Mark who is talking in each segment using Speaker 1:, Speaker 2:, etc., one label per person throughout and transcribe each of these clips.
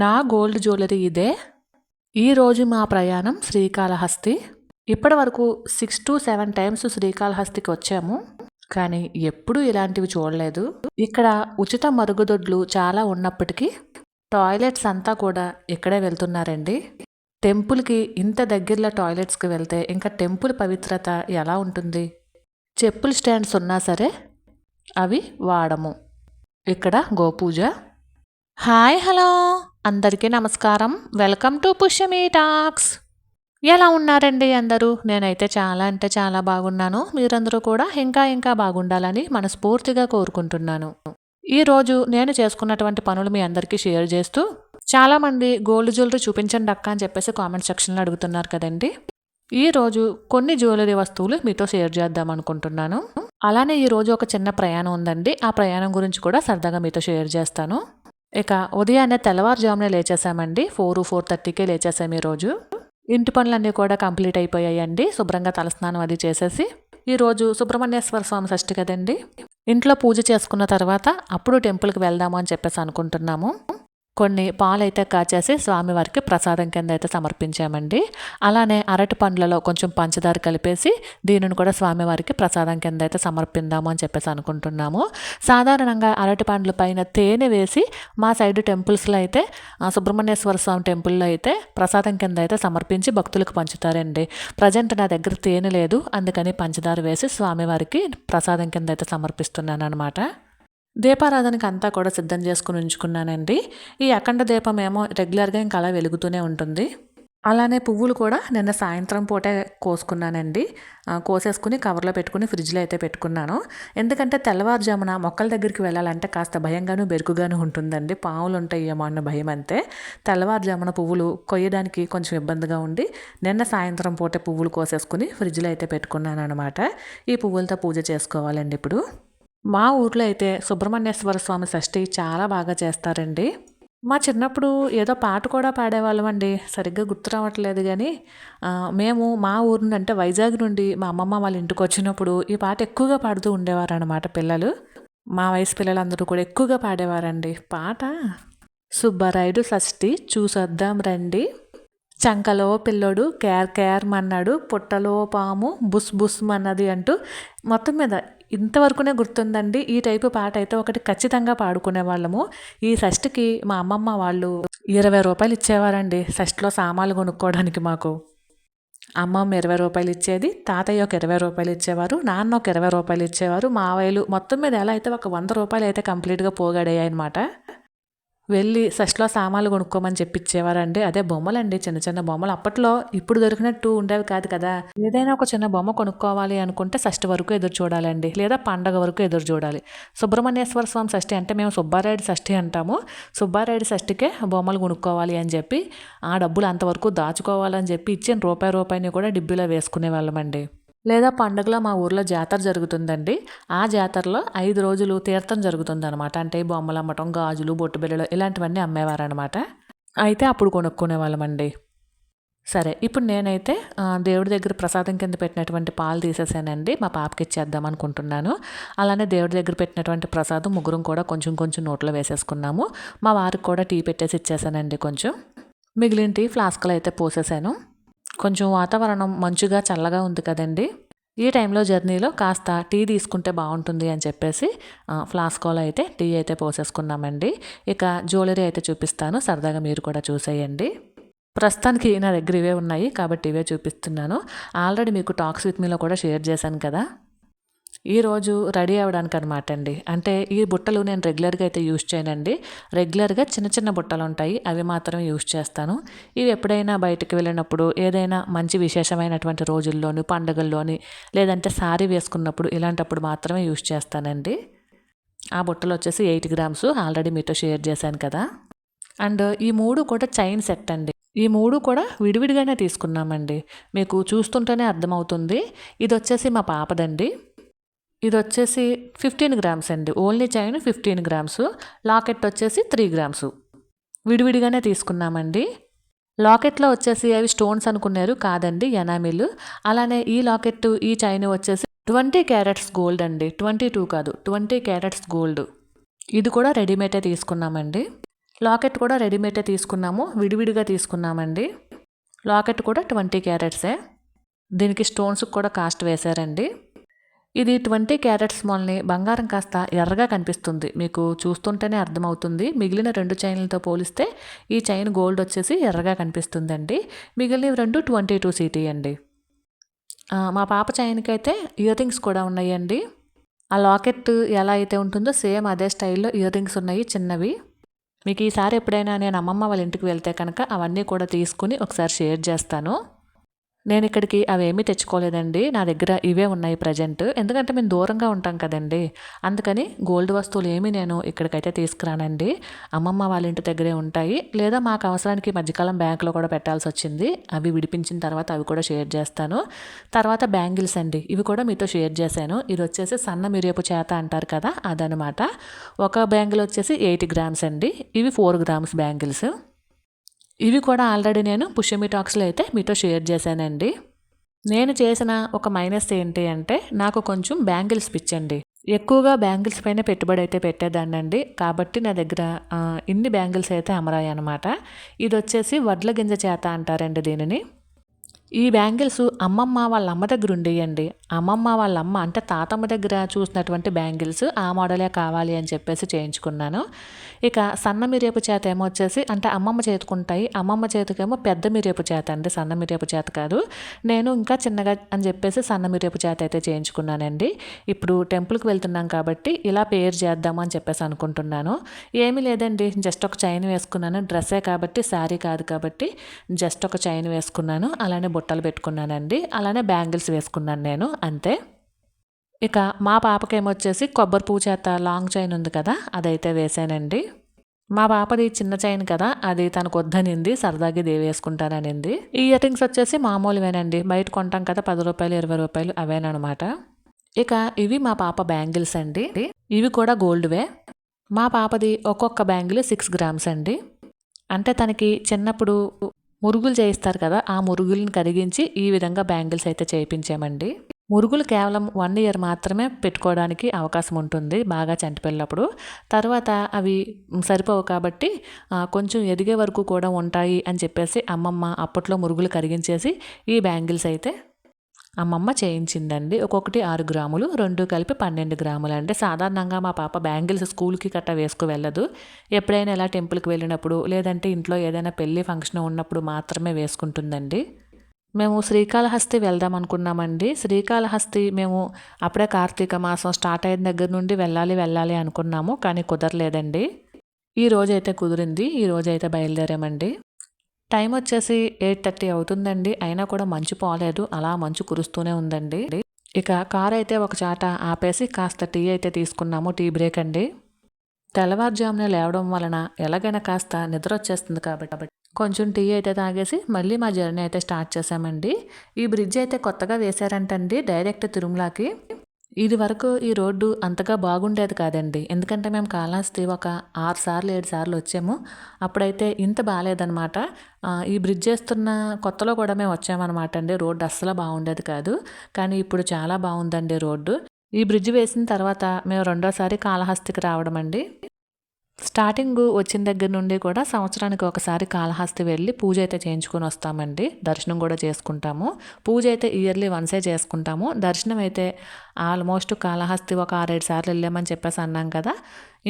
Speaker 1: నా gold jewellery ఇదే. ఈరోజు మా ప్రయాణం శ్రీకాళహస్తి. ఇప్పటి వరకు సిక్స్ టు సెవెన్ టైమ్స్ శ్రీకాళహస్తికి వచ్చాము. కానీ ఎప్పుడూ ఇలాంటివి చూడలేదు. ఇక్కడ ఉచిత మరుగుదొడ్లు చాలా ఉన్నప్పటికీ టాయిలెట్స్ అంతా కూడా ఇక్కడే వెళ్తున్నారండి. టెంపుల్కి ఇంత దగ్గరలో టాయిలెట్స్కి వెళ్తే ఇంకా టెంపుల్ పవిత్రత ఎలా ఉంటుంది? చెప్పుల స్టాండ్స్ ఉన్నా సరే అవి వాడము. ఇక్కడ గోపూజ. Hi hello! అందరికీ నమస్కారం. Welcome to Pushyami talks. ఎలా ఉన్నారండి అందరూ? నేనైతే చాలా అంటే చాలా బాగున్నాను. మీరందరూ కూడా ఇంకా ఇంకా బాగుండాలని మనస్ఫూర్తిగా కోరుకుంటున్నాను. ఈరోజు నేను చేసుకున్నటువంటి పనులు మీ అందరికీ షేర్ చేస్తూ చాలామంది గోల్డ్ జ్యువెలరీ చూపించండి అక్క అని చెప్పేసి కామెంట్ సెక్షన్లో అడుగుతున్నారు కదండి. ఈరోజు కొన్ని జ్యువెలరీ వస్తువులు మీతో షేర్ చేద్దాం అనుకుంటున్నాను. అలానే ఈరోజు ఒక చిన్న ప్రయాణం ఉందండి. ఆ ప్రయాణం గురించి కూడా సరదాగా మీతో షేర్ చేస్తాను. ఇక ఉదయాన్నే తెల్లవారుజామునే లేచేసామండి ఫోర్ ఫోర్ థర్టీకే లేచేసాము ఈరోజు. ఇంటి పనులన్నీ కూడా కంప్లీట్ అయిపోయాయండి. శుభ్రంగా తలస్నానం అది చేసేసి. ఈరోజు సుబ్రహ్మణ్యేశ్వర స్వామి షష్ఠి కదండి. ఇంట్లో పూజ చేసుకున్న తర్వాత అప్పుడు టెంపుల్కి వెళ్దాము అని చెప్పేసి అనుకుంటున్నాము. కొన్ని పాలైతే కాచేసి స్వామివారికి ప్రసాదం కింద అయితే సమర్పించామండి. అలానే అరటి పండ్లలో కొంచెం పంచదార కలిపేసి దీనిని కూడా స్వామివారికి ప్రసాదం కింద అయితే సమర్పిందాము అని చెప్పేసి అనుకుంటున్నాము. సాధారణంగా అరటి పండ్ల పైన తేనె వేసి మా సైడ్ టెంపుల్స్లో అయితే సుబ్రహ్మణ్యేశ్వర స్వామి టెంపుల్లో అయితే ప్రసాదం కింద అయితే సమర్పించి భక్తులకు పంచుతారండి. ప్రజెంట్ నా దగ్గర తేనె లేదు అందుకని పంచదార వేసి స్వామివారికి ప్రసాదం కింద అయితే సమర్పిస్తున్నాను అనమాట దీపారాధనకి అంతా కూడా సిద్ధం చేసుకుని ఉంచుకున్నానండి. ఈ అఖండ దీపం ఏమో రెగ్యులర్గా ఇంకా అలా వెలుగుతూనే ఉంటుంది. అలానే పువ్వులు కూడా నిన్న సాయంత్రం పూటే కోసుకున్నానండి. కోసేసుకుని కవర్లో పెట్టుకుని ఫ్రిడ్జ్లో అయితే పెట్టుకున్నాను. ఎందుకంటే తెల్లవారుజామున మొక్కల దగ్గరికి వెళ్ళాలంటే కాస్త భయంగాను బెరుకుగాను ఉంటుందండి. పాములు ఉంటాయేమో అన్న భయం అంతే. తెల్లవారుజామున పువ్వులు కొయ్యడానికి కొంచెం ఇబ్బందిగా ఉండి నిన్న సాయంత్రం పూట పువ్వులు కోసేసుకుని ఫ్రిడ్జ్లో అయితే పెట్టుకున్నాను అనమాట ఈ పువ్వులతో పూజ చేసుకోవాలండి ఇప్పుడు. మా ఊర్లో అయితే సుబ్రహ్మణ్యేశ్వర స్వామి షష్ఠి చాలా బాగా చేస్తారండి. మా చిన్నప్పుడు ఏదో పాట కూడా పాడేవాళ్ళం అండి. సరిగ్గా గుర్తు రావట్లేదు కానీ మేము మా ఊరు నుండి అంటే వైజాగ్ నుండి మా అమ్మమ్మ వాళ్ళ ఇంటికి వచ్చినప్పుడు ఈ పాట ఎక్కువగా పాడుతూ ఉండేవారు అనమాట పిల్లలు. మా వయసు పిల్లలందరూ కూడా ఎక్కువగా పాడేవారండి. పాట? సుబ్బరాయుడు షష్ఠి చూసొద్దాం రండి. చంకలో పిల్లోడు కేర్ కేర్ మన్నాడు పుట్టలో పాము బుస్ బుస్ మన్నది అంటూ మొత్తం మీద ఇంతవరకునే గుర్తుందండి. ఈ టైపు పాట అయితే ఒకటి ఖచ్చితంగా పాడుకునే వాళ్ళము ఈ షష్టికి మా అమ్మమ్మ వాళ్ళు ఇరవై రూపాయలు ఇచ్చేవారండి షష్టిలో సామాన్లు కొనుక్కోవడానికి మాకు. అమ్మమ్మ ఇరవై రూపాయలు ఇచ్చేది తాతయ్య ఒక ఇరవై రూపాయలు ఇచ్చేవారు నాన్న ఒక ఇరవై రూపాయలు ఇచ్చేవారు. మావయ్యలు మొత్తం మీద ఎలా అయితే ఒక వంద రూపాయలు అయితే కంప్లీట్గా పోగాడాయి అనమాట వెళ్ళి షష్లో సామాన్లు కొనుక్కోమని చెప్పి ఇచ్చేవారండి అదే బొమ్మలండి చిన్న చిన్న బొమ్మలు. అప్పట్లో ఇప్పుడు దొరికినట్టు ఉండేవి కాదు కదా. ఏదైనా ఒక చిన్న బొమ్మ కొనుక్కోవాలి అనుకుంటే షష్ఠి వరకు ఎదురు చూడాలండి. లేదా పండగ వరకు ఎదురు చూడాలి. సుబ్రహ్మణ్యేశ్వర స్వామి షష్ఠి అంటే మేము సుబ్బారాయుడు షష్ఠి అంటాము. సుబ్బారాయుడు షష్ఠికే బొమ్మలు కొనుక్కోవాలి అని చెప్పి ఆ డబ్బులు అంతవరకు దాచుకోవాలని చెప్పి ఇచ్చిన రూపాయి రూపాయిని కూడా డిబ్బీలో వేసుకునే వాళ్ళమండి. లేదా పండుగలో మా ఊర్లో జాతర జరుగుతుందండి. ఆ జాతరలో ఐదు రోజులు తీర్థం జరుగుతుంది అనమాట అంటే బొమ్మలు అమ్మటం గాజులు బొట్టుబిల్లలు ఇలాంటివన్నీ అమ్మేవారనమాట అయితే అప్పుడు కొనుక్కునే వాళ్ళమండి. సరే ఇప్పుడు నేనైతే దేవుడి దగ్గర ప్రసాదం కింద పెట్టినటువంటి పాలు తీసేసానండి. మా పాపకి ఇచ్చేద్దాం అనుకుంటున్నాను. అలానే దేవుడి దగ్గర పెట్టినటువంటి ప్రసాదం ముగ్గురం కూడా కొంచెం కొంచెం నోట్లో వేసేసుకున్నాము. మా వారికి కూడా టీ పెట్టేసి ఇచ్చేసానండి కొంచెం. మిగిలిన టీ ఫ్లాస్క్లో అయితే పోసేసాను. కొంచెం వాతావరణం మంచుగా చల్లగా ఉంది కదండి. ఈ టైంలో జర్నీలో కాస్త టీ తీసుకుంటే బాగుంటుంది అని చెప్పేసి ఫ్లాస్కోలో అయితే టీ అయితే పోసేసుకున్నామండి. ఇక జ్యువెలరీ అయితే చూపిస్తాను సరదాగా మీరు కూడా చూసేయండి. ప్రస్తుతానికి నా దగ్గర ఇవే ఉన్నాయి కాబట్టి ఇవే చూపిస్తున్నాను. ఆల్రెడీ మీకు టాక్స్ విత్ మీలో కూడా షేర్ చేశాను కదా. ఈరోజు రెడీ అవ్వడానికి అనమాట అండి అంటే ఈ బుట్టలు నేను రెగ్యులర్గా అయితే యూజ్ చేయనండి. రెగ్యులర్గా చిన్న చిన్న బుట్టలు ఉంటాయి అవి మాత్రమే యూజ్ చేస్తాను. ఇవి ఎప్పుడైనా బయటకు వెళ్ళినప్పుడు ఏదైనా మంచి విశేషమైనటువంటి రోజుల్లోని పండుగల్లోని లేదంటే శారీ వేసుకున్నప్పుడు ఇలాంటప్పుడు మాత్రమే యూజ్ చేస్తానండి. ఆ బుట్టలు వచ్చేసి ఎయిట్ గ్రామ్స్ ఆల్రెడీ మీతో షేర్ చేశాను కదా. అండ్ ఈ మూడు కూడా చైన్ సెట్ అండి ఈ మూడు కూడా విడివిడిగానే తీసుకున్నామండి. మీకు చూస్తుంటేనే అర్థమవుతుంది. ఇది వచ్చేసి మా పాపదండి. ఇది వచ్చేసి ఫిఫ్టీన్ గ్రామ్స్ అండి. Only chain fifteen grams. Locket వచ్చేసి త్రీ గ్రామ్స్. విడివిడిగానే తీసుకున్నామండి. లాకెట్లో వచ్చేసి అవి స్టోన్స్ అనుకున్నారు కాదండి ఎనామిల్. అలానే ఈ లాకెట్ ఈ చైన్ వచ్చేసి ట్వంటీ క్యారెట్స్ గోల్డ్ అండి. ట్వంటీ టూ కాదు ట్వంటీ క్యారెట్స్ గోల్డ్. ఇది కూడా రెడీమేడే తీసుకున్నామండి. లాకెట్ కూడా రెడీమేడే తీసుకున్నాము విడివిడిగా తీసుకున్నామండి. లాకెట్ కూడా ట్వంటీ క్యారెట్సే. దీనికి స్టోన్స్ కూడా కాస్ట్ వేశారండి. ఇది ట్వంటీ క్యారెట్స్ స్మాల్ని బంగారం కాస్త ఎర్రగా కనిపిస్తుంది. మీకు చూస్తుంటేనే అర్థమవుతుంది. మిగిలిన రెండు చైన్లతో పోలిస్తే ఈ చైన్ గోల్డ్ వచ్చేసి ఎర్రగా కనిపిస్తుందండి. మిగిలినవి రెండు ట్వంటీ టూ సిటీ అండి. మా పాప చైన్కి అయితే ఇయర్ రింగ్స్ కూడా ఉన్నాయండి. ఆ లాకెట్ ఎలా అయితే ఉంటుందో సేమ్ అదే స్టైల్లో ఇయర్ రింగ్స్ ఉన్నాయి చిన్నవి. మీకు ఈసారి ఎప్పుడైనా నేను అమ్మమ్మ వాళ్ళ ఇంటికి వెళ్తే కనుక అవన్నీ కూడా తీసుకుని ఒకసారి షేర్ చేస్తాను. నేను ఇక్కడికి అవేమీ తెచ్చుకోలేదండి. నా దగ్గర ఇవే ఉన్నాయి ప్రజెంట్ ఎందుకంటే మేము దూరంగా ఉంటాం కదండి. అందుకని గోల్డ్ వస్తువులు ఏమీ నేను ఇక్కడికైతే తీసుకురానండి. అమ్మమ్మ వాళ్ళ ఇంటి దగ్గరే ఉంటాయి. లేదా మాకు అవసరానికి మధ్యకాలం బ్యాంకులో కూడా పెట్టాల్సి వచ్చింది. అవి విడిపించిన తర్వాత అవి కూడా షేర్ చేస్తాను. తర్వాత బ్యాంగిల్స్ అండి. ఇవి కూడా మీతో షేర్ చేశాను. ఇది వచ్చేసి సన్న మిరియపు చేత అంటారు కదా అదనమాట. ఒక బ్యాంగిల్ వచ్చేసి ఎయిటీ గ్రామ్స్ అండి. ఇవి ఫోర్ గ్రామ్స్ బ్యాంగిల్స్ ఇవి కూడా ఆల్రెడీ నేను పుష్యమి టాక్స్లో అయితే మీతో షేర్ చేశానండి. నేను చేసిన ఒక మైనస్ ఏంటి అంటే నాకు కొంచెం బ్యాంగిల్స్ పిచ్చండి. ఎక్కువగా బ్యాంగిల్స్ పైన పెట్టుబడి అయితే పెట్టేదాన్నండి. కాబట్టి నా దగ్గర ఇన్ని బ్యాంగిల్స్ అయితే అమరాయి అనమాట ఇది వచ్చేసి వడ్ల గింజ చేత అంటారండి దీనిని. ఈ బ్యాంగిల్స్ అమ్మమ్మ వాళ్ళ అమ్మ దగ్గర ఉండేయండి. అమ్మమ్మ వాళ్ళ అమ్మ అంటే తాతమ్మ దగ్గర చూసినటువంటి బ్యాంగిల్స్ ఆ మోడలే కావాలి అని చెప్పేసి చేయించుకున్నాను. ఇక సన్న మిరియపు చేత ఏమో వచ్చేసి అంటే అమ్మమ్మ చేతుకుంటాయి అమ్మమ్మ చేతికేమో పెద్ద మిరియపు చేత అండి. సన్న మిరియపు చేత కాదు. నేను ఇంకా చిన్నగా అని చెప్పేసి సన్న మిరియపు చేత అయితే చేయించుకున్నానండి. ఇప్పుడు టెంపుల్కి వెళ్తున్నాం కాబట్టి ఇలా పేరు చేద్దాము అని చెప్పేసి అనుకుంటున్నాను. ఏమీ లేదండి. జస్ట్ ఒక చైన్ వేసుకున్నాను. డ్రెస్సే కాబట్టి శారీ కాదు కాబట్టి జస్ట్ ఒక చైన్ వేసుకున్నాను. అలానే బుట్టలు పెట్టుకున్నానండి. అలానే బ్యాంగిల్స్ వేసుకున్నాను నేను అంతే. ఇక మా పాపకేమొచ్చేసి కొబ్బరి పువ్వు చేత లాంగ్ చైన్ ఉంది కదా అదైతే వేసానండి. మా పాపది చిన్న చైన్ కదా అది తనకు వద్దనింది సరదాగా దేవి వేసుకుంటాననింది. ఈ ఇయర్ వచ్చేసి మామూలువేనండి బయట కొంటాం కదా పది రూపాయలు ఇరవై రూపాయలు అవేనమాట ఇక ఇవి మా పాప బ్యాంగిల్స్ అండి. ఇవి కూడా గోల్డ్వే. మా పాపది ఒక్కొక్క బ్యాంగిల్ సిక్స్ గ్రామ్స్ అండి. అంటే తనకి చిన్నప్పుడు మురుగులు చేయిస్తారు కదా ఆ మురుగులను కరిగించి ఈ విధంగా బ్యాంగిల్స్ అయితే చేయించామండి. మురుగులు కేవలం వన్ ఇయర్ మాత్రమే పెట్టుకోవడానికి అవకాశం ఉంటుంది బాగా చంటిపిల్లప్పుడు తర్వాత అవి సరిపోవు కాబట్టి కొంచెం ఎదిగే వరకు కూడా ఉంటాయి అని చెప్పేసి అమ్మమ్మ అప్పట్లో మురుగులు కరిగించేసి ఈ బ్యాంగిల్స్ అయితే అమ్మమ్మ చేయించిందండి. ఒక్కొక్కటి ఆరు గ్రాములు రెండు కలిపి పన్నెండు గ్రాములు అంటే సాధారణంగా మా పాప బ్యాంగిల్స్ స్కూల్కి కట్ట వేసుకు వెళ్ళదు. ఎప్పుడైనా ఇలా టెంపుల్కి వెళ్ళినప్పుడు లేదంటే ఇంట్లో ఏదైనా పెళ్ళి ఫంక్షన్ ఉన్నప్పుడు మాత్రమే వేసుకుంటుందండి. మేము శ్రీకాళహస్తి వెళ్దాం అనుకున్నామండి. శ్రీకాళహస్తి మేము అప్పుడే కార్తీక మాసం స్టార్ట్ అయిన దగ్గర నుండి వెళ్ళాలి వెళ్ళాలి అనుకున్నాము కానీ కుదరలేదండి. ఈ రోజైతే కుదిరింది ఈ రోజైతే బయలుదేరామండి. టైం వచ్చేసి ఎయిట్ థర్టీ అవుతుందండి. అయినా కూడా మంచు పోలేదు. అలా మంచు కురుస్తూనే ఉందండి. ఇక కార్ అయితే ఒక చాట ఆపేసి కాస్త టీ అయితే తీసుకున్నాము. టీ బ్రేక్ అండి. తెల్లవారుజామునే లేవడం వలన ఎలాగైనా కాస్త నిద్ర వచ్చేస్తుంది కాబట్టి కొంచెం టీ అయితే తాగేసి మళ్ళీ మా జర్నీ అయితే స్టార్ట్ చేసామండి ఈ బ్రిడ్జ్ అయితే కొత్తగా వేశారంటండి. డైరెక్ట్ తిరుమలకి. ఇది వరకు ఈ రోడ్డు అంతగా బాగుండేది కాదండి. ఎందుకంటే మేము కాళహస్తి ఒక ఆరు సార్లు ఏడు సార్లు వచ్చాము. అప్పుడైతే ఇంత బాగాలేదనమాట ఈ బ్రిడ్జ్ వేస్తున్న కొత్తలో కూడా మేము వచ్చామన్నమాట అండి. రోడ్డు అస్సలు బాగుండేది కాదు. కానీ ఇప్పుడు చాలా బాగుందండి రోడ్డు. ఈ బ్రిడ్జ్ వేసిన తర్వాత మేము రెండోసారి కాళహస్తికి రావడం అండి. స్టార్టింగ్ వచ్చిన దగ్గర నుండి కూడా సంవత్సరానికి ఒకసారి కాళహస్తి వెళ్ళి పూజ అయితే చేయించుకొని వస్తామండి. దర్శనం కూడా చేసుకుంటాము. పూజ అయితే ఇయర్లీ వన్సే చేసుకుంటాము. దర్శనం అయితే ఆల్మోస్ట్ కాళహస్తి ఒక ఆరేడు సార్లు వెళ్ళామని చెప్పేసి అన్నాం కదా.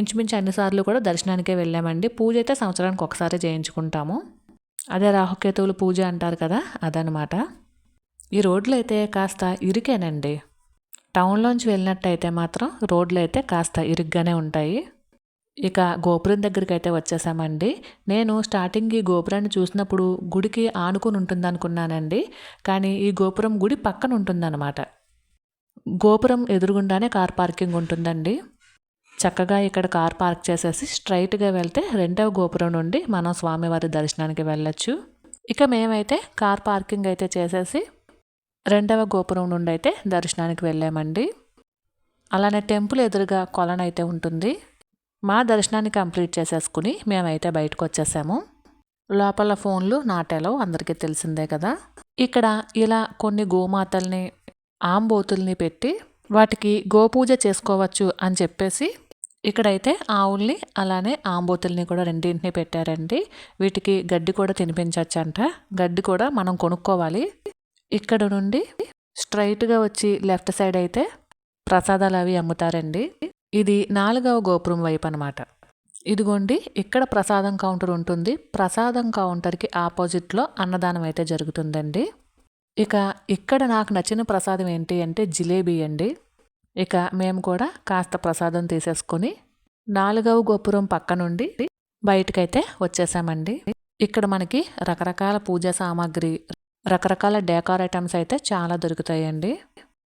Speaker 1: ఇంచుమించు అన్నిసార్లు కూడా దర్శనానికే వెళ్ళామండి. పూజ అయితే సంవత్సరానికి ఒకసారి చేయించుకుంటాము. అదే రాహుకేతువులు పూజ అంటారు కదా అదనమాట ఈ రోడ్లు అయితే కాస్త ఇరుకేనండి. టౌన్లోంచి వెళ్ళినట్టయితే మాత్రం రోడ్లు అయితే కాస్త ఇరుగ్గానే ఉంటాయి. ఇక గోపురం దగ్గరికి అయితే వచ్చేసామండి. నేను స్టార్టింగ్ ఈ గోపురాన్ని చూసినప్పుడు గుడికి ఆనుకుని ఉంటుంది అనుకున్నానండి కానీ ఈ గోపురం గుడి పక్కన ఉంటుందన్నమాట. గోపురం ఎదురుగుండానే కార్ పార్కింగ్ ఉంటుందండి. చక్కగా ఇక్కడ కార్ పార్క్ చేసేసి స్ట్రైట్గా వెళ్తే రెండవ గోపురం నుండి మనం స్వామివారి దర్శనానికి వెళ్ళొచ్చు. ఇక మేమైతే కార్ పార్కింగ్ అయితే చేసేసి రెండవ గోపురం నుండి అయితే దర్శనానికి వెళ్ళామండి. అలానే టెంపుల్ ఎదురుగా కొలనైతే అయితే ఉంటుంది. మా దర్శనాన్ని కంప్లీట్ చేసేసుకుని మేమైతే బయటకు వచ్చేసాము లోపల ఫోన్లు నాటేలో అందరికీ తెలిసిందే కదా. ఇక్కడ ఇలా కొన్ని గోమాతల్ని ఆంబోతుల్ని పెట్టి వాటికి గోపూజ చేసుకోవచ్చు అని చెప్పేసి ఇక్కడైతే ఆవుల్ని అలానే ఆంబోతుల్ని కూడా రెండింటిని పెట్టారండి. వీటికి గడ్డి కూడా తినిపించవచ్చంట గడ్డి కూడా మనం కొనుక్కోవాలి. ఇక్కడ నుండి స్ట్రైట్గా వచ్చి లెఫ్ట్ సైడ్ అయితే ప్రసాదాలు అవి అమ్ముతారండి. ఇది నాలుగవ గోపురం వైపు అనమాట ఇదిగోండి ఇక్కడ ప్రసాదం కౌంటర్ ఉంటుంది. ప్రసాదం కౌంటర్కి ఆపోజిట్లో అన్నదానం అయితే జరుగుతుందండి. ఇక ఇక్కడ నాకు నచ్చిన ప్రసాదం ఏంటి అంటే జిలేబీ అండి. ఇక మేము కూడా కాస్త ప్రసాదం తీసేసుకొని నాలుగవ గోపురం పక్క నుండి బయటకైతే వచ్చేసామండి. ఇక్కడ మనకి రకరకాల పూజా సామాగ్రి రకరకాల డెకార్ ఐటమ్స్ అయితే చాలా దొరుకుతాయండి.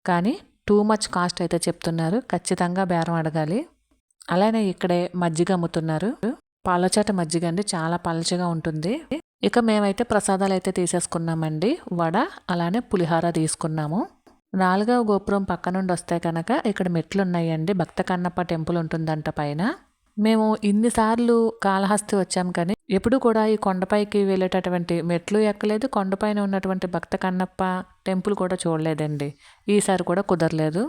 Speaker 1: కానీ టూ మచ్ కాస్ట్ అయితే చెప్తున్నారు. ఖచ్చితంగా బేరం అడగాలి. అలానే ఇక్కడే మజ్జిగ అమ్ముతున్నారు. పాలచాట మజ్జిగ అండి చాలా పలచగా ఉంటుంది. ఇక మేమైతే ప్రసాదాలు అయితే తీసేసుకున్నామండి. వడ అలానే పులిహార తీసుకున్నాము. నాలుగవ గోపురం పక్క నుండి వస్తే కనుక ఇక్కడ మెట్లు ఉన్నాయండి భక్త కన్నప్ప టెంపుల్ ఉంటుందంట పైన. మేము ఇన్నిసార్లు కాళహస్తి వచ్చాం కానీ ఎప్పుడు కూడా ఈ కొండపైకి వెళ్ళేటటువంటి మెట్లు ఎక్కలేదు. కొండపైన ఉన్నటువంటి భక్త కన్నప్ప టెంపుల్ కూడా చూడలేదండి. ఈసారి కూడా కుదరలేదు.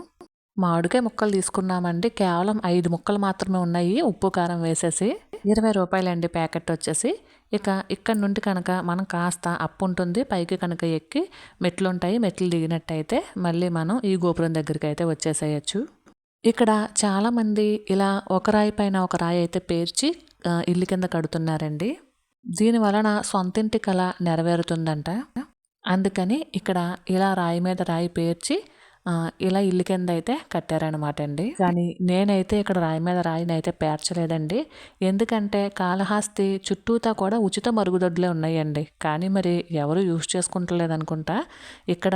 Speaker 1: మామిడికాయ ముక్కలు తీసుకున్నామండి. కేవలం ఐదు ముక్కలు మాత్రమే ఉన్నాయి. ఉప్పు కారం వేసేసి ఇరవై రూపాయలండి ప్యాకెట్ వచ్చేసి. ఇక ఇక్కడ నుండి కనుక మనం కాస్త అప్పు ఉంటుంది పైకి కనుక ఎక్కి మెట్లు ఉంటాయి మెట్లు దిగినట్టయితే మళ్ళీ మనం ఈ గోపురం దగ్గరికి అయితే వచ్చేసేయచ్చు. ఇక్కడ చాలామంది ఇలా ఒక రాయి పైన ఒక రాయి అయితే పేర్చి ఇల్లు కింద కడుతున్నారండి. దీని వలన సొంతింటి కళ నెరవేరుతుందంట. అందుకని ఇక్కడ ఇలా రాయి మీద రాయి పేర్చి ఇలా ఇల్లు కింద అయితే కట్టారనమాట అండి కానీ నేనైతే ఇక్కడ రాయి మీద రాయిని అయితే పేర్చలేదండి. ఎందుకంటే కాళహస్తి చుట్టూతా కూడా ఉచిత మరుగుదొడ్లే ఉన్నాయండి. కానీ మరి ఎవరు యూజ్ చేసుకుంటలేదు అనుకుంటా ఇక్కడ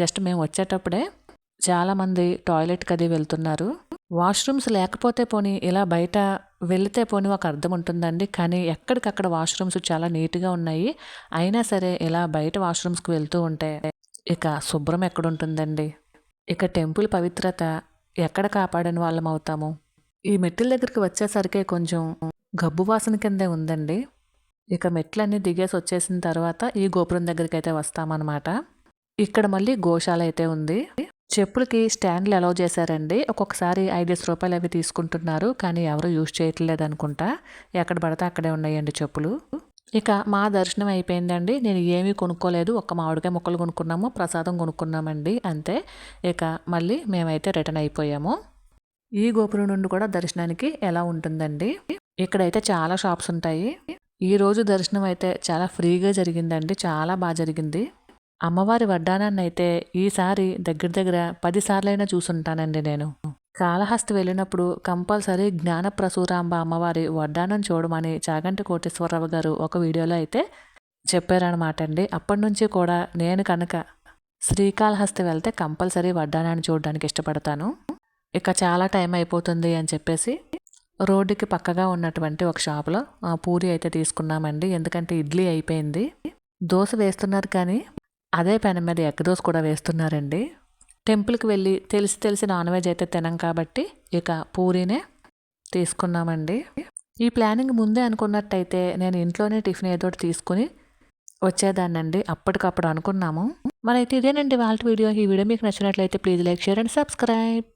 Speaker 1: జస్ట్ మేము వచ్చేటప్పుడే చాలామంది టాయిలెట్కి అది వెళ్తున్నారు. వాష్రూమ్స్ లేకపోతే పోనీ ఇలా బయట వెళితే పోనీ ఒక అర్థం ఉంటుందండి. కానీ ఎక్కడికక్కడ వాష్రూమ్స్ చాలా నీట్గా ఉన్నాయి. అయినా సరే ఇలా బయట వాష్రూమ్స్కి వెళ్తూ ఉంటే ఇక శుభ్రం ఎక్కడుంటుందండి? ఇక టెంపుల్ పవిత్రత ఎక్కడ కాపాడని వాళ్ళం అవుతాము? ఈ మెట్ల దగ్గరికి వచ్చేసరికి కొంచెం గబ్బు వాసన కిందే ఉందండి. ఇక మెట్లన్నీ దిగేసి వచ్చేసిన తర్వాత ఈ గోపురం దగ్గరికి అయితే వస్తామన్నమాట. ఇక్కడ మళ్ళీ గోశాల అయితే ఉంది. చెప్పులకి స్టాండ్లు అలౌ చేశారండి. ఒక్కొక్కసారి ఐదేసి రూపాయలు అవి తీసుకుంటున్నారు. కానీ ఎవరు యూజ్ చేయట్లేదు అనుకుంటా. ఎక్కడ పడితే అక్కడే ఉన్నాయండి చెప్పులు. ఇక మా దర్శనం అయిపోయిందండి. నేను ఏమీ కొనుక్కోలేదు. ఒక్క మామిడికాయ ముక్కలు కొనుక్కున్నాము. ప్రసాదం కొనుక్కున్నామండి. అంతే. ఇక మళ్ళీ మేమైతే రిటర్న్ అయిపోయాము. ఈ గోపురం నుండి కూడా దర్శనానికి ఎలా ఉంటుందండి? ఇక్కడైతే చాలా షాప్స్ ఉంటాయి. ఈ రోజు దర్శనం అయితే చాలా ఫ్రీగా జరిగిందండి. చాలా బాగా జరిగింది. అమ్మవారి వడ్డానాన్ని అయితే ఈసారి దగ్గర దగ్గర పదిసార్లైనా చూసుంటానండి నేను. కాళహస్తి వెళ్ళినప్పుడు కంపల్సరీ జ్ఞాన ప్రసూరాంబ అమ్మవారి వడ్డానం చూడమని చాగంటి కోటేశ్వరరావు గారు ఒక వీడియోలో అయితే చెప్పారనమాట అండి అప్పటి నుంచి కూడా నేను కనుక శ్రీకాళహస్తి వెళ్తే కంపల్సరీ వడ్డానాన్ని చూడడానికి ఇష్టపడతాను. ఇక చాలా టైం అయిపోతుంది అని చెప్పేసి రోడ్డుకి పక్కగా ఉన్నటువంటి ఒక షాప్లో పూరి అయితే తీసుకున్నామండి. ఎందుకంటే ఇడ్లీ అయిపోయింది. దోశ వేస్తున్నారు కానీ అదే పెనం మీద ఎగ్ దోశ కూడా వేస్తున్నారండి. టెంపుల్కి వెళ్ళి తెలిసి తెలిసి నాన్ వెజ్ అయితే తినం కాబట్టి ఇక పూరీనే తీసుకున్నామండి. ఈ ప్లానింగ్ ముందే అనుకున్నట్టయితే నేను ఇంట్లోనే టిఫిన్ ఏదో తీసుకుని వచ్చేదాన్నండి. అప్పటికప్పుడు అనుకున్నాము. మనైతే ఇదేనండి వాళ్ళ వీడియో. ఈ వీడియో మీకు నచ్చినట్లయితే please like share and subscribe.